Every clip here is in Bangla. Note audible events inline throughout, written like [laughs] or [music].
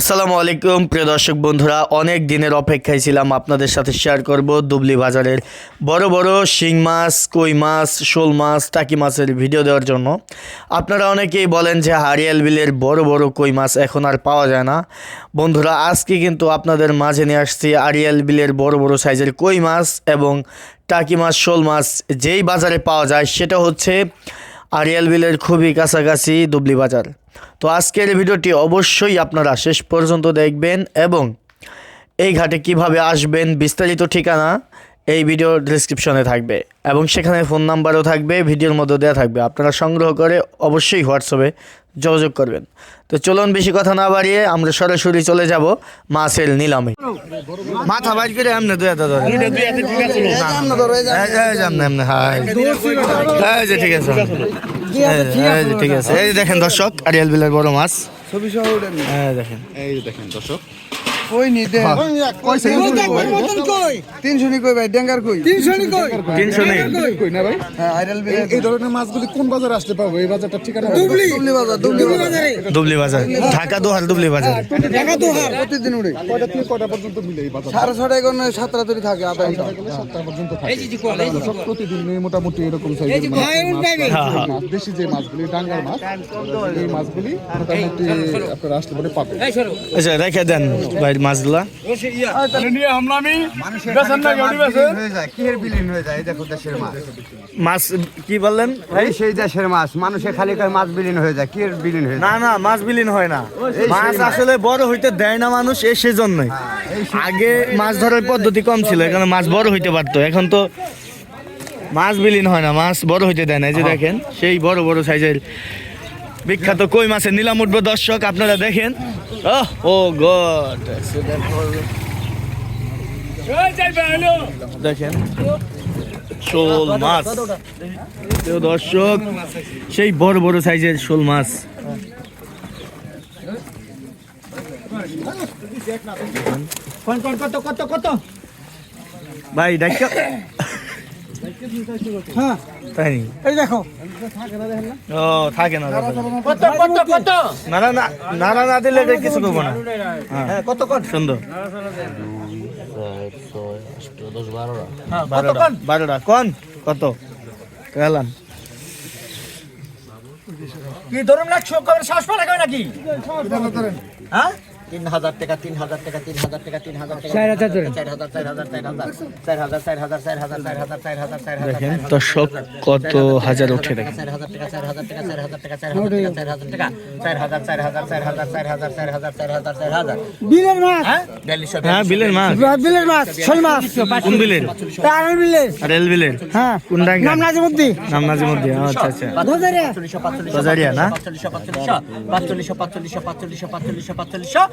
আসসালামু আলাইকুম, প্রিয় দর্শক বন্ধুরা, অনেক দিনের অপেক্ষায় ছিলাম আপনাদের সাথে শেয়ার করব দুবলি বাজারের বড় বড় শিং মাছ, কই মাছ, শোল মাছ, টাকি মাছের ভিডিও দেওয়ার জন্য। আপনারা অনেকেই বলেন যে হারিয়াল বিলের বড় বড় কই মাছ এখন আর পাওয়া যায় না। বন্ধুরা, আজকে কিন্তু আপনাদের মাঝে নিয়ে আসছি আরিয়াল বিলের বড় বড় সাইজের কই মাছ এবং টাকি মাছ, শোল মাছ যেই বাজারে পাওয়া যায়, সেটা হচ্ছে আরিয়াল বিলের খুবই কাছাকাছি দুবলি বাজার। তো আজকের ভিডিওটি অবশ্যই আপনারা শেষ পর্যন্ত দেখবেন এবং এই ঘাটে কীভাবে আসবেন বিস্তারিত ঠিকানা এই ভিডিওর ডিসক্রিপশনে থাকবে এবং সেখানে ফোন নাম্বারও থাকবে, ভিডিওর মধ্যে দেওয়া থাকবে। আপনারা সংগ্রহ করে অবশ্যই হোয়াটসঅ্যাপে যোগাযোগ করবেন। তো চলুন বেশি কথা না বাড়িয়ে আমরা সরাসরি চলে যাব মাছের নিলামে। মাথা বাইর করে এমনি দুই হাতে ধরে। এমনি হ্যাঁ ঠিক আছে। ঠিক আছে এই দেখেন দর্শক আরিয়াল বিলের বড় মাছ ছবি সহ এই দেখেন এই দেখেন দর্শক কই নি দে নি কই ভাই ডেঙ্গার কই তিনশো নি কই তিনশো নেই কই না ভাই হ্যাঁ আইরাল বিল এই ধরনের মাছগুলি কোন বাজারে আসতে পারব এই বাজারটা ঠিকানা দুবলি বাজার দুবলি বাজার দুবলি বাজার ঢাকা দোহার দুবলি বাজার প্রতিদিন উড়ে কয়টা থেকে কয়টা পর্যন্ত মিলে এই বাজার থাকে আধা ঘণ্টা সাতটা পর্যন্ত থাকে দর্শক, প্রতিদিন এই মোটামুটি এরকম সাইজের মাছ মাছ, দেশি যে মাছগুলি ডাঙ্গার মাছ এই মাছগুলি মোটামুটি আপনারা আসলে পরে পাবেন। আচ্ছা রেখে দেন ভাই মাছগুলা। হয়ে যায় কিহের বিলীন হয়ে যায়? দেখো দেশের মাছ। মাছ কি বললেন এই সেই দেশের মাছ মানুষে খালি কয় মাছ বিলীন হয়ে যায় কিহের বিলীন হয়ে না না মাছ বিলীন হয় না। মাছ আসলে বড় হইতে দেয় না মানুষ এ সেজন্যই। আগে মাছ ধরার পদ্ধতি কম ছিল এখানে মাছ বড় হইতে পারতো। এখন তো মাছ বিলীন হয় না মাছ বড় হইতে দেয় না এই যে দেখেন সেই বড় বড় সাইজের বিখ্যাত কই মাছের নিলাম উঠবো দর্শক আপনারা দেখেন। Oh god. দেখেন শোল মাছ। দর্শক সেই বড় বড় সাইজের শোল মাছ। ভাই দেখো তাই নি? এই দেখো। ও থাকে না নাড়া না নাড়া না দিলে এটা কিছু করব না। হ্যাঁ। কত কত সুন্দর। বারোটা। বারোটা। কোন? কত? গেলাম। কি ধরুন না চোখ করে শ্বাস পড়া কেউ নাকি? হ্যাঁ? তিন হাজার টাকা তিন হাজার টাকা তিন হাজার টাকা তিন হাজার টাকা চার হাজার চার হাজার চার হাজার চার হাজার চার হাজার চার হাজার চার হাজার চার হাজার চার হাজার চার হাজার দেখেন দর্শক কত হাজার উঠে দেখেন চার হাজার টাকা চার হাজার টাকা চার হাজার টাকা চার হাজার টাকা চার হাজার টাকা চার হাজার চার হাজার চার হাজার চার হাজার চার হাজার চার হাজার চার হাজার বিলের মাছ হ্যাঁ হ্যাঁ বিলের মাছ বিলের মাছ শোল মাছ কোন বিলের আড়াই বিলের রেল বিলের হ্যাঁ কোন ডাঙ্গা নাম নাজিমুদ্দি নাম নাজিমুদ্দি আচ্ছা আচ্ছা ধরে বাজারিয়া না পাঁচচল্লিশশো পাঁচচল্লিশশো পাঁচচল্লিশশো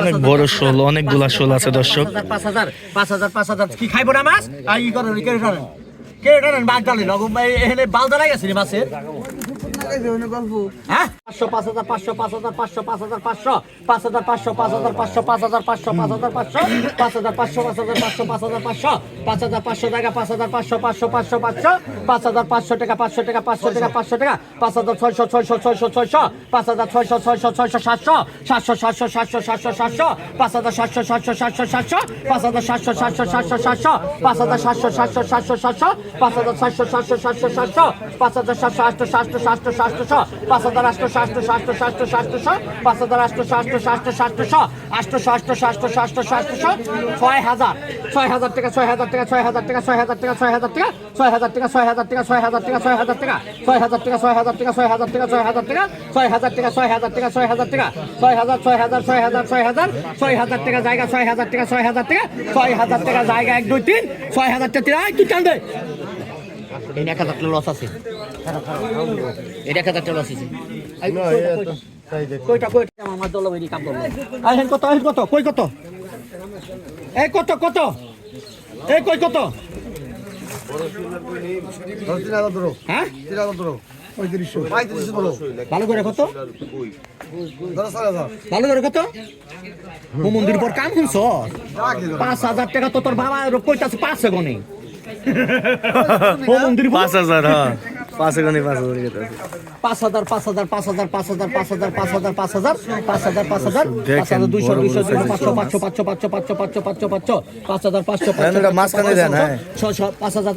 অনেক বড় শোল অনেকগুলা শোল আছে দর্শক। পাঁচ হাজার পাঁচ হাজার পাঁচ হাজার। কি খাইবো না মাছ? আর ই করেন কে টানেন বাঘ ডালে? লগম ভাই এখানে বাল দাঁড়াই গেছে মাছের। পাঁচশো পাঁচ হাজার পাঁচশো পাঁচ হাজার পাঁচশো পাঁচ হাজার পাঁচশো পাঁচ হাজার পাঁচশো পাঁচ হাজার পাঁচশো পাঁচ হাজার পাঁচশো পাঁচ হাজার পাঁচশো পাঁচ হাজার পাঁচশো পাঁচ হাজার পাঁচশো পাঁচ হাজার পাঁচশো পাঁচ হাজার পাঁচশো টাকা পাঁচ হাজার পাঁচশো পাঁচশো পাঁচশো পাঁচশো পাঁচ হাজার পাঁচশো টাকা পাঁচশো টাকা পাঁচশো টাকা পাঁচশো টাকা পাঁচ হাজার ছয়শো ছয়শো ছয়শো ছয়শো পাঁচ হাজার ছয়শো ছয়শো ছয়শো সাতশো সাতশো সাতশো সাতশো সাতশো সাতশো পাঁচ হাজার সাতশো সাতশো সাতশো সাতশো পাঁচ হাজার সাতশো সাতশো সাতশো সাতশো পাঁচ হাজার সাতশো সাতশো সাতশো সাতশো পাঁচ হাজার সাতশো সাতশো সাতশো সাতশো পাঁচ হাজার সাতশো আটশো সাতশো সাতশো সাতশো পাঁচ হাজার আটশো সাতশো সাতশো সাতশো সাতশো পাঁচ হাজার আটশো সাতশো সাতশো সাতশো আটশো সাতশো সাতশো সাতশো সাতশো ছয় হাজার ছয় হাজার টাকা ছয় হাজার টাকা ছয় হাজার টাকা ছয় হাজার টাকা ছয় হাজার টাকা ছয় হাজার টাকা ছয় হাজার টাকা ছয় হাজার টাকা ছয় হাজার টাকা ছয় হাজার টাকা ছয় হাজার টাকা ছয় হাজার টাকা ছয় হাজার টাকা ছয় হাজার টাকা ছয় হাজার টাকা ছয় হাজার টাকা ছয় হাজার ছয় হাজার ছয় হাজার ছয় হাজার ছয় হাজার টাকা জায়গা ছয় হাজার টাকা ছয় হাজার টাকা ছয় হাজার টাকা জায়গা এক দুই তিন ছয় হাজার টাকা তিন তুই টান এই এক হাজার টাকা লস আছে। এটা এক হাজার টাকা লস আছে। কইটা কইটা আমার জলবায়ু কাম করব। আহেন কত আহেন কত কই কত? এই কত কত? এই কই কত? তিন হাজার ধরো হ্যাঁ? তিন হাজার ধরো পঁয়ত্রিশশো। পঁয়ত্রিশশো ধরো ভালো করে কত? ভালো করে মন্দির পর কাম শুনছ? পাঁচ হাজার টাকা তো তোর বাবা কইতাছে পাঁচ গনে পাঁচ হাজার হ্যাঁ পাঁচ এখানে পাঁচ হাজার কেটে আছে। পাঁচ হাজার পাঁচ হাজার পাঁচ হাজার পাঁচ হাজার পাঁচ হাজার পাঁচ হাজার পাঁচ হাজার পাঁচ হাজার পাঁচ হাজার পাঁচ হাজার দুইশো দুইশো দুইশো পাঁচশো পাঁচশো পাঁচশো পাঁচশো পাঁচশো পাঁচশো পাঁচশো পাঁচশো পাঁচ হাজার পাঁচশো পাঁচশো হ্যাঁ। ছয়শো পাঁচ হাজার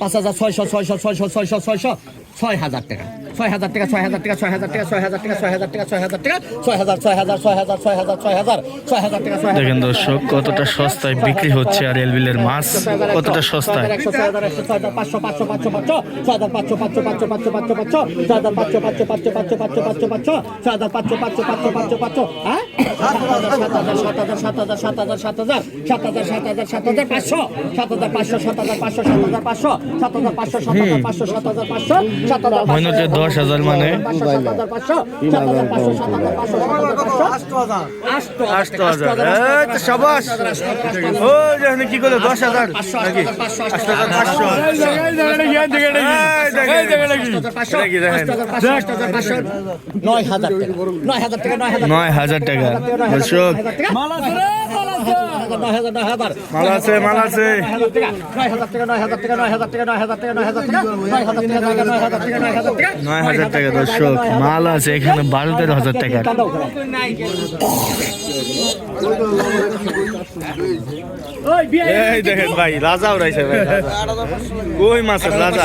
পাঁচ হাজার ছয়শো ছয়শো ছয়শো ছয়শো ছয়শো ছয় হাজার টাকা ছয় হাজার টাকা ছয় হাজার টাকা ছয় হাজার টাকা ছয় হাজার টাকা ছয় হাজার টাকা ছয় হাজার টাকা ছয় হাজার ছয় হাজার ছয় হাজার ছয় হাজার ছয় হাজার ছয় হাজার টাকা দেখেন দর্শক কতটা সস্তায় বিক্রি হচ্ছে আর এলবিলের মাছ কতটা সস্তায় একশো ছয় হাজার একশো ছয় হাজার পাঁচশো পাঁচশো পাঁচশো পাঁচশো ছয় হাজার পাঁচশো পাঁচশো পাঁচশো পাঁচশো পাঁচশো পাঁচশো ছয় হাজার পাঁচশো পাঁচশো পাঁচশো পাঁচশো পাঁচশো পাঁচশো পাঁচশো ছয় হাজার পাঁচশো পাঁচশো পাঁচশো পাঁচশো পাঁচশো হ্যাঁ সাত হাজার সাত হাজার সাত হাজার সাত হাজার সাত হাজার সাত হাজার সাত হাজার পাঁচশো সাত হাজার পাঁচশো সাত হাজার পাঁচশো সাত হাজার পাঁচশো সাত হাজার পাঁচশো সাত হাজার পাঁচশো সাত হাজার পাঁচশো সাত হাজার দশ মানে সাত হাজার পাঁচশো সাত হাজার পাঁচশো সাত হাজার তো সাবাস ও যেখানে কি করে দশ হাজার নাকি নয় হাজার টাকা নয় হাজার টাকা হাজার নয় হাজার টাকা নয় হাজার টাকা নয় হাজার টাকা নয় হাজার টাকা নয় হাজার টাকা নয় হাজার টাকা নয় হাজার টাকা নয় হাজার টাকা নয় হাজার টাকা দর্শক। মাল আছে এখানে বারো তেরো হাজার টাকা। এই দেখেন ভাই রাজা উড়াইছে ভাই কই মাছের রাজা?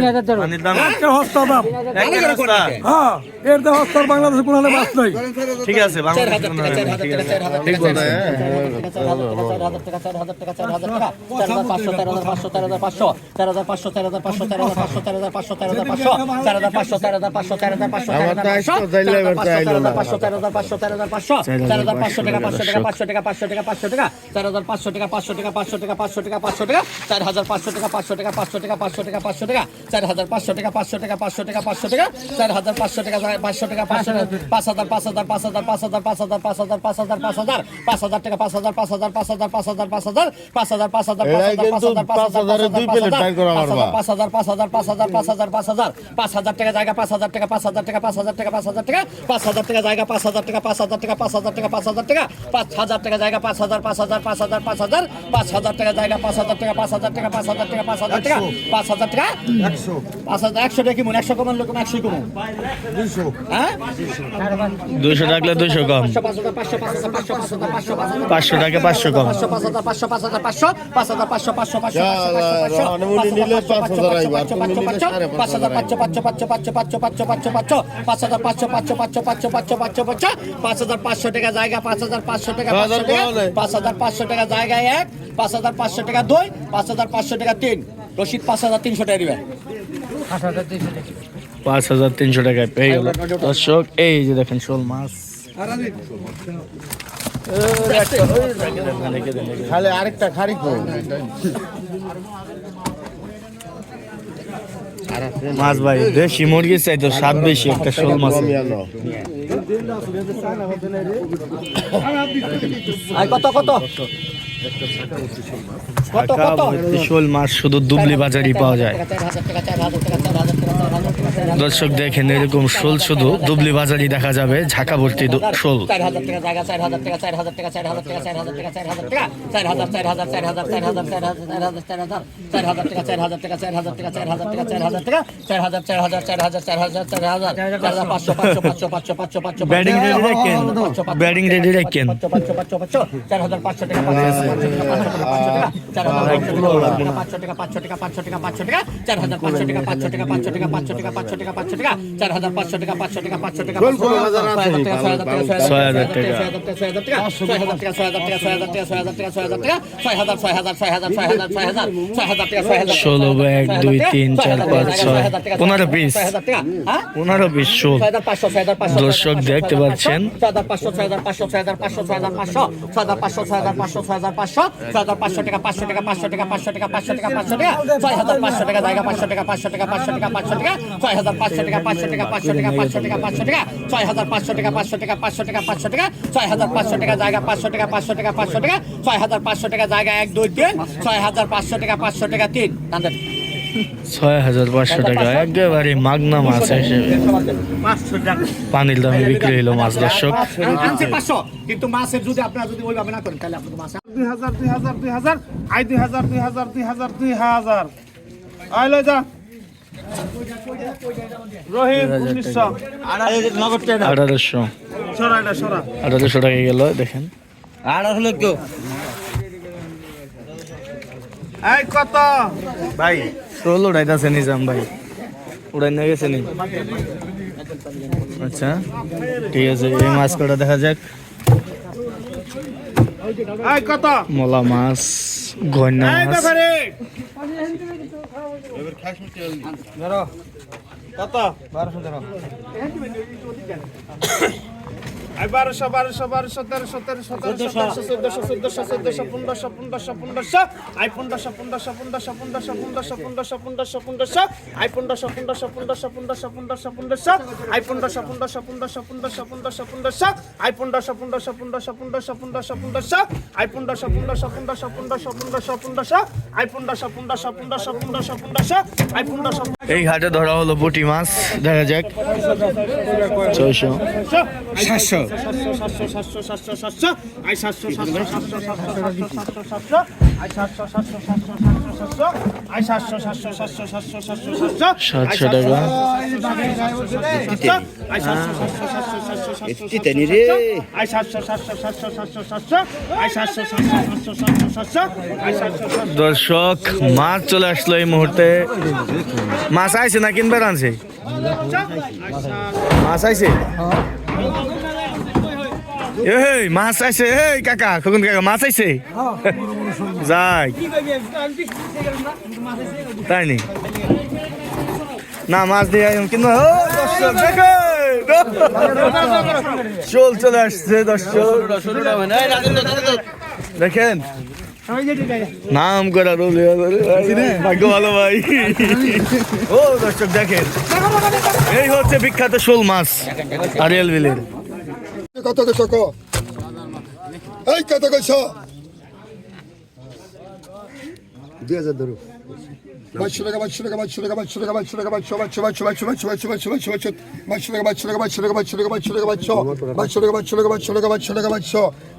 বাংলাদেশে কোন মাছ নাই ঠিক আছে পাঁচশো টাকা পাঁচশো টাকা পাঁচশো টাকা পাঁচশো টাকা চার হাজার পাঁচশো টাকা পাঁচশো টাকা পাঁচশো টাকা পাঁচশো টাকা পাঁচশো টাকা চার হাজার পাঁচশো টাকা পাঁচশো টাকা পাঁচশো টাকা পাঁচশো টাকা চার হাজার পাঁচশো টাকা পাঁচশো টাকা পাঁচশো টাকা টাকা হাজার টাকা টাকা টাকা পাঁচ হাজার পাঁচ হাজার পাঁচ হাজার পাঁচ হাজার পাঁচ হাজার পাঁচ হাজার পাঁচ হাজার পাঁচ হাজার পাঁচ হাজার টাকা পাঁচ হাজার পাঁচ হাজার পাঁচ হাজার পাঁচ হাজার পাঁচ হাজার পাঁচ হাজার পাঁচ হাজার পাঁচ হাজার পাঁচ হাজার পাঁচ হাজার পাঁচ হাজার পাঁচ হাজার পাঁচ হাজার পাঁচ হাজার পাঁচ হাজার পাঁচ হাজার টাকা জায়গা পাঁচ হাজার টাকা পাঁচ হাজার টাকা পাঁচ হাজার টাকা পাঁচ হাজার টাকা পাঁচ হাজার টাকা জায়গা পাঁচ হাজার টাকা পাঁচ হাজার টাকা পাঁচ হাজার টাকা পাঁচ হাজার টাকা পাঁচ হাজার টাকা জায়গা পাঁচ হাজার পাঁচ হাজার পাঁচ হাজার পাঁচ হাজার পাঁচ হাজার টাকা জায়গা পাঁচ হাজার টাকা পাঁচ হাজার টাকা পাঁচ হাজার টাকা পাঁচ হাজার টাকা পাঁচ হাজার টাকা পাঁচ হাজার একশো টাকা কিমন একশো কমান লোক একশো কমন দুইশো হ্যাঁ দুইশো টাকলে দুইশো কম পাঁচশো টাকা পাঁচশো কম পাঁচ হাজার পাঁচশো টাকা জায়গা পাঁচ হাজার পাঁচশো টাকা পাঁচ হাজার পাঁচশো টাকা জায়গায় এক পাঁচ হাজার পাঁচশো টাকা দুই পাঁচ হাজার পাঁচশো টাকা তিন রশিদ পাঁচ হাজার তিনশো টাকা দিবেন। পাঁচ হাজার তিনশো টাকায় পেয়ে গেল। দর্শক এই যে দেখেন শোল মাছ। খালি আরেকটা খারি কই মাছ ভাই দেশি মুরগি চাই তো স্বাদ বেশি একটা শোল মাছ। আর কত কত? বিশাল মাছ শুধু দুবলি বাজারই পাওয়া যায় দর্শক দেখেন এরকম শোল শুধু দুবলি বাজারই দেখা যাবে ঝাঁকা ভর্তি শোল ব্যাটিং রেডি রাখেন ব্যাটিং রেডি রাখেন চার হাজার পাঁচশো টাকা ষোলো এক দুই তিন চার পাঁচ ছয় পনেরো বিশ পনেরো বিশ ষোল দর্শক দেখতে পাচ্ছেন ছয় হাজার পাঁচশো ছয় হাজার পাঁচশো ছয় হাজার পাঁচশো ছয় হাজার পাঁচশো ছয় হাজার পাঁচশো ছয় হাজার পাঁচশো ছয় হাজার পাঁচশো টাকা পাঁচশো টাকা পাঁচশো টাকা পাঁচশো টাকা পাঁচশো টাকা পাঁচশো টাকা ছয় হাজার পাঁচশো টাকা জায়গা পাঁচশো টাকা পাঁচশো টাকা পাঁচশো টাকা পাঁচশো টাকা ছয় হাজার পাঁচশো টাকা পাঁচশো টাকা পাঁচশো টাকা পাঁচশো টাকা পাঁচশো টাকা ছয় হাজার পাঁচশো টাকা পাঁচশো টাকা পাঁচশো টাকা পাঁচশো টাকা ছয় হাজার পাঁচশো টাকা জায়গা পাঁচশো টাকা পাঁচশো টাকা পাঁচশো টাকা ছয় হাজার পাঁচশো টাকা জায়গা এক দুই তিন ছয় হাজার পাঁচশো টাকা পাঁচশো টাকা তিন ছয় হাজার পাঁচশো টাকা একেবারে মাগনা মাছ হিসেবে। পানির দামে বিক্রি হলো মাছ দর্শক। কিন্তু মাছের যদি আপনারা যদি ওইভাবে না করেন তাহলে আপনাদের মাছ দুই হাজার দুই হাজার দুই হাজার আই দুই হাজার দুই হাজার দুই হাজার দুই হাজার। আই লই যা। আঠারোশো। সরা এটা সরা। আঠারোশো টাকা গেল দেখেন। এই কত? ভাই ষোলো উড়াইতেছে নিজাম ভাই। উড়াই নিয়ে গেছে নি? আচ্ছা ঠিক আছে এই মাছ কটা দেখা যাক। মলা মাছ গন্যা মাছ। কত? বারোশো বারোশো বারোশো বারোশো তেরোশো তেরোশো তেরোশো চোদ্দশো চোদ্দশো চোদ্দশো পনেরোশো পনেরোশো পনেরোশো আই পনেরোশো পনেরোশো পনেরোশো পনেরোশো পনেরোশো পনেরোশো পনেরোশো পনেরোশো আই পনেরোশো পনেরোশো পনেরোশো পনেরোশো পনেরোশো পনেরোশো আই পনেরোশো পনেরোশো পনেরোশো পনেরোশো পনেরোশো পনেরোশো আই পনেরোশো পনেরোশো পনেরোশো পনেরোশো পনেরোশো পনেরোশো আই পনেরোশো পনেরোশো পনেরোশো পনেরোশো পনেরোশো পনেরোশো আই পনেরোশো পনেরোশো পনেরোশো পনেরোশো পনেরোশো আই পনেরোশো এই ঘাটে ধরা হলো পুঁটি মাছ দেখা যাক ছয়শো সাতশো দর্শক মাছ চলে আসলো এই মুহূর্তে। মাছ আইছে না কিনবার আনছে? মাছ আইছে? এই, মাছ আইছে। এই, কাকা খগুন কাকা, মাছ আইছে। যাই। তাই নি? না, মাছ দিয়ে কিন্তু চল, চলে আসছে দেখেন। নাম করা রোলে ভাগ্য ভালো, ভাই। ও, দর্শক, দেখেন। এই হচ্ছে বিখ্যাত শোল মাছ, আরিয়াল বিলের। কত কইছ ক এই কত কইছ দুই হাজার ধরো বাইশশো টাকা বাইশশো টাকা বাইশশো টাকা বাইশশো টাকা বাইশশো টাকা বাইশশো বাইশশো বাইশশো বাইশশো বাইশশো বাইশশো বাইশশো বাইশশো বাইশশো বাইশশো টাকা বাইশশো টাকা বাইশশো টাকা বাইশশো টাকা বাইশশো টাকা বাইশশো টাকা বাইশশো টাকা বাইশশো টাকা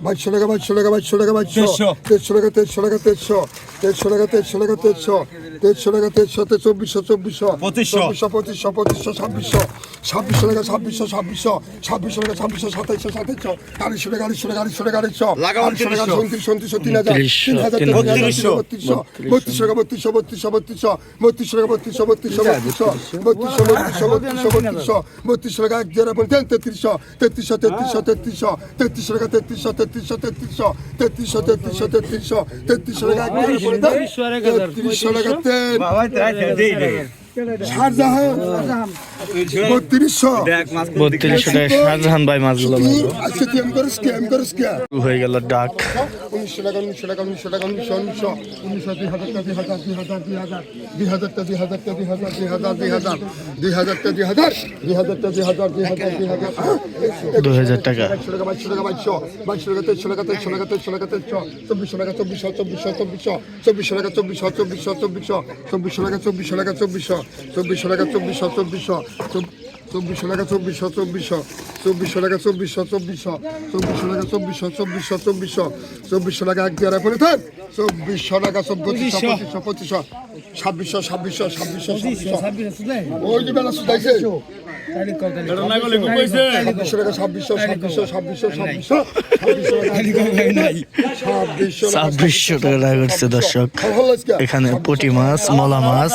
বাইশশো টাকা বাইশশো টাকা বাইশশো টাকা বাইশশো টাকা তেরশো টাকা তেরশো তেরশো টাকা তেরশো টাকা তেরশো তেরশো টাকা তেরশো তে চব্বিশশো চব্বিশশো চব্বিশশো পঁচিশশো পঁচিশশো ছাব্বিশশো ছাব্বিশশো টাকা ছাব্বিশশো ছাব্বিশশো ছাব্বিশশো টাকা ছাব্বিশশো সাতাইশশো সাতাইশশো আড়াইশো টাকা আড়াইশো টাকা আড়াইশো টাকা আড়াইশো আড়াইশো টাকা সন্ত্রিশ সন্ত্রিশশো তিন হাজার তিন হাজার তিন হাজার বত্রিশশো। বত্রিশশো টাকা বত্রিশশো বত্রিশশো বত্রিশশো বত্রিশশো টাকা বত্রিশশো বত্রিশশো বত্রিশশো বত্রিশশো বত্রিশশো বত্রিশশো বত্রিশশো বত্রিশশো টাকা এক দেড় পয়েন্ট তেত্রিশশো তেত্রিশশো তেত্রিশশো তেত্রিশশো তেত্রিশশো টাকা তেত্রিশশো তেত্রিশশো তেত্রিশশো তেত্রিশশো তেত্রিশশো তেত্রিশশো তেত্রিশশো টাকা এক পয়েন্ট তেত্রিশশো টাকা છે বত্রিশশো। বত্রিশশো টাকা শাহজাহান ভাই মাছগুলো করিস কে? শুরু হয়ে গেল ডাক। উনিশশো টাকা উনিশশো টাকা উনিশশো টাকা উনিশশো উনিশশো। উনিশশো দুই হাজার দুই হাজার দুই হাজার দুই হাজার। দুই হাজার দুই হাজার দুই হাজার দুই হাজার দুই হাজার। দুই হাজার দুই হাজার দুই হাজার দুই হাজার দুই হাজার দুই হাজার। দু হাজার টাকা। বাইশশো টাকা বাইশশো টাকা বাইশশো। বাইশশো টাকা তেইশশো টাকা তেইশশো টাকা তেইশশো টাকা তেইশশো। চব্বিশশো টাকা চব্বিশশো চব্বিশশো চব্বিশশো। চব্বিশশো টাকা চব্বিশশো চব্বিশশো চব্বিশশো চব্বিশশো টাকা চব্বিশশো টাকা চব্বিশশো। চব্বিশশো টাকা চব্বিশশো চব্বিশশো চব্বিশশো টাকা চব্বিশশো চব্বিশশো চব্বিশশো টাকা চব্বিশশো চব্বিশশো চব্বিশশো টাকা চব্বিশশো চব্বিশশো চব্বিশশো চব্বিশশো টাকা এক দিয়ে পরে থাক চব্বিশশো টাকা চব্বিশশো পঁচিশশো পঁচিশশো ছাব্বিশশো ছাব্বিশশো ছাব্বিশশো ছাব্বিশশো। ওই যে বেলা সুদাইছে। [laughs] ছাব্বিশশো টাকা ছাব্বিশশো ছাব্বিশশো ছাব্বিশশো ছাব্বিশশো ছাব্বিশশো ছাব্বিশশো টাকা রায় করছে দর্শক। এখানে পুঁটি মাছ মলা মাছ।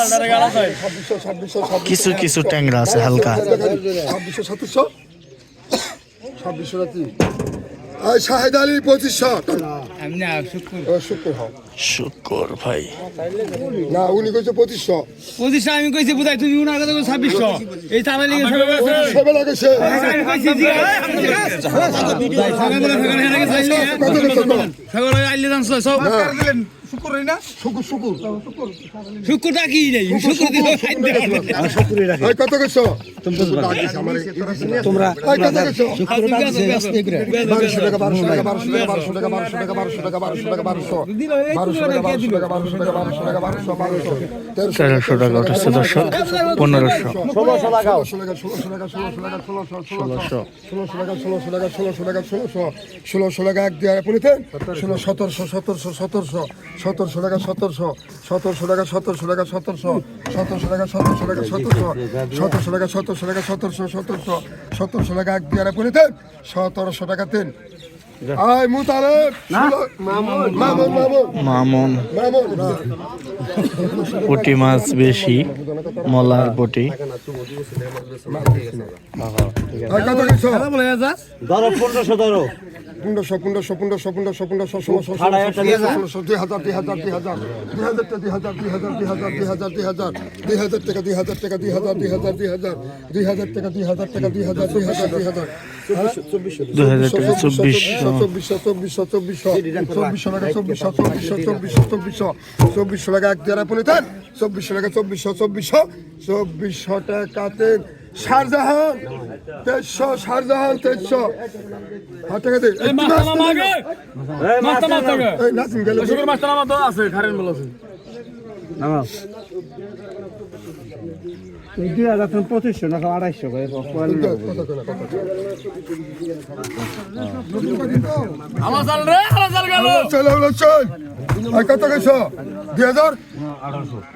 কিছু কিছু ট্যাংরা আছে হালকা। ছাব্বিশশো সাতাশশো ছাব্বিশশো রাতি এই শাহেদ আলী পঁচিশশো। শুক্র। শুকর ভাই। না উনি কইছে পঁচিশশো। পঁচিশশো আমি কইছি বুঝাই তুমি উনার কথা ছাব্বিশশো। এই তারা লিগে কইছে কত কইছে আইলে জানছো সব শুকুর শুকুর নেই শুক্র দিল এই কত কইছো তোমরা কত কইছো বারোশো টাকা বারোশো টাকা বারোশো টাকা বারোশো টাকা বারোশো টাকা বারোশো টাকা বারোশো টাকা বারোশো টাকা বারোশো টাকা বারোশো টাকা বারোশো টাকা বারোশো বারোশো তেরোশো তেরোশো টাকা উঠেছে দর্শক পনেরোশো ষোলোশো টাকা ষোলোশো টাকা ষোলোশো টাকা ষোলোশো ষোলোশো ষোলোশো টাকা ষোলোশো টাকা ষোলোশো টাকা ষোলোশো ষোলোশো টাকা এক দিয়ে পুলিতে ষোলো সতেরোশো সতেরোশো সতেরোশো টাকা, সতেরোশো সতেরোশো টাকা সতেরোশো টাকা, সতেরোশো সতেরোশো টাকা সতেরোশো টাকা, সতেরোশো সতেরোশো টাকা সতেরোশো টাকা, সতেরোশো সতেরোশো সতেরোশো টাকা এক দিয়ে পুলিতে সতেরোশো টাকা তিন। আয় মুতালে মামুন মামুন মামন মামুন পুঁটি মাছ বেশি মলার পুঁটি ধরো পনেরোশো ধরো পনেরোশো পনেরোশো পনেরোশো পনেরোশো পনেরোশো ষোলোশো ষোলোশো দুই হাজার দুই হাজার দুই হাজার দুই হাজার দুই হাজার দুই হাজার দুই হাজার দুই হাজার দুই হাজার দুই হাজার টাকা দুই হাজার টাকা দুই হাজার দুই হাজার দুই হাজার দুই হাজার টাকা দুই হাজার টাকা দুই হাজার দুই হাজার দুই হাজার দুই হাজার টাকা চব্বিশশো চব্বিশশো চব্বিশশো চব্বিশশো চব্বিশশো টাকা চব্বিশশো চব্বিশশো চব্বিশশো চব্বিশশো চব্বিশশো টাকা এক দেড়া পলিতেন চব্বিশশো টাকা চব্বিশশো চব্বিশশো চব্বিশশো টাকাতে শারজাহান তেইশশো শারজাহান তেইশশো। হাত টাকা দে। একটু নাচ দে। দুই হাজার পঁচিশশো না আড়াইশো কত গেছো দুই হাজার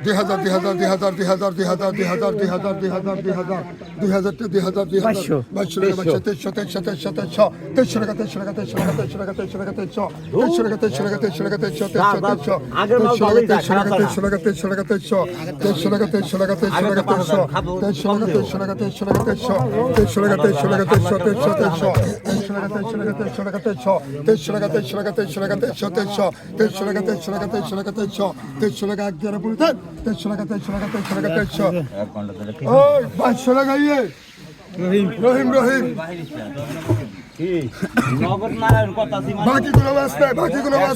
দুই হাজার দুই হাজার দুই হাজার দুই হাজার দুই হাজার দুই হাজার দুই হাজার দুই হাজার দুই হাজার দুই হাজার দুই হাজার দুই হাজার বাইশশো টাকা বাইশশো তেইশশো তেইশশো তেইশশো তেইশশো তেইশশো টাকা তেইশশো টাকা তেইশশো টাকা তেইশশো টাকা তেইশশো টাকা তেইশশো তেইশশো টাকা তেইশশো টাকা তেইশশো টাকা তেইশশো তেইশশো তেইশশো তেইশশো টাকা তেইশশো তেইশশো টাকা তেইশশো টাকা তেইশশো টাকা তেইশশো তেইশশো টাকা তেইশশো টাকা তেইশশো টাকা তেইশশো তেইশশো টাকা তেইশশো টাকা তেইশশো তেইশশো টাকা তেইশশো টাকা তেইশশো তেইশশো টাকা তেইশশো টাকা তেইশশো টাকা তেইশশো টাকা তেইশশো তেইশশো টাকা এক দিয়ে পুরো তেইশশো টাকা তেইশশো টাকা তেইশশো টাকা তেইশশো ওই বাইশশো টাকা ইয়ে রহিম রহিম রহিম নগদ মারার কথা বাকি কোনো মাছ বাকি কোনো মাছ